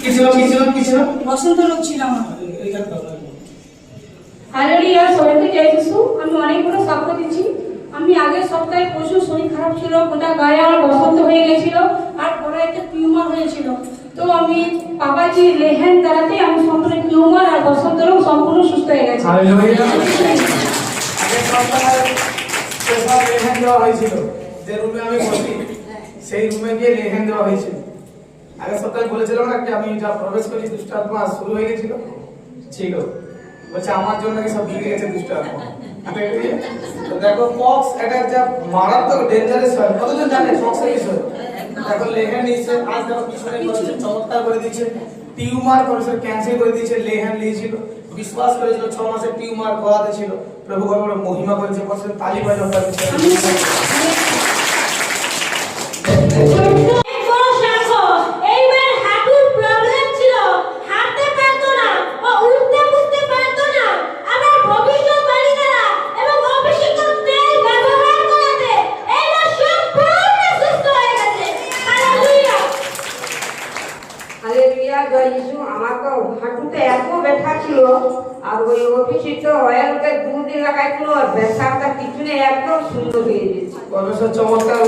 কি ছিল কি ছিল কি ছিল বসন্ত রোগ ছিল আমার। এইখানে দাও, হালেলুয়া সবাইকে জয় আমি অনেকগুলো সাক্ষ্য দিচ্ছি। আমি আগের সপ্তাহে প্রচুর শরীর খারাপ ছিল গোটা গায়ে আমার বসন্ত হয়ে গেছিল আর পরে একটা টিউমার হয়েছিল। তো আমি বাবাজি লেহেন দ্বারাতে আমি সম্পূর্ণ টিউমার আর বসন্ত রোগ সম্পূর্ণ সুস্থ হয়ে গেছে। হালেলুয়া। আগের লেহেন দেওয়া হয়েছিল রুমে আমি বসি সেই রুমে গিয়ে লেহেন দেওয়া হয়েছিল। আগের সপ্তাহে বলেছিলাম না কি আমি যা প্রবেশ করি দুষ্ট আত্মা শুরু হয়ে গেছিল? ছিল। বলছে আমার জন্য নাকি সব ভেঙে গেছে দুষ্ট আত্মা ঠিক তো দেখো পক্স এটা যা মারাত্মক ডেঞ্জারাস হয়। কতজন জানে পক্স এর বিষয়? দেখো লেহেন নিয়েছে। আজ দেখো পিছনে করেছে চমৎকার করে দিয়েছে। টিউমার করেছে ক্যান্সেল করে দিয়েছে লেহেন নিয়েছিল। বিশ্বাস করেছিল ছ মাসের টিউমার গলাতে ছিল। প্রভু গর্ব মহিমা করেছে বসে তালি বাজাও তো হাঁটুতে এত ব্যথা ছিল, আর ওই অফিসিত অয়েলকে দুদিন লাগাইছিল, আর ব্যথাটা কিছু নেই একদম সুন্দর হয়ে গেছে। প্রফেসর চমৎকার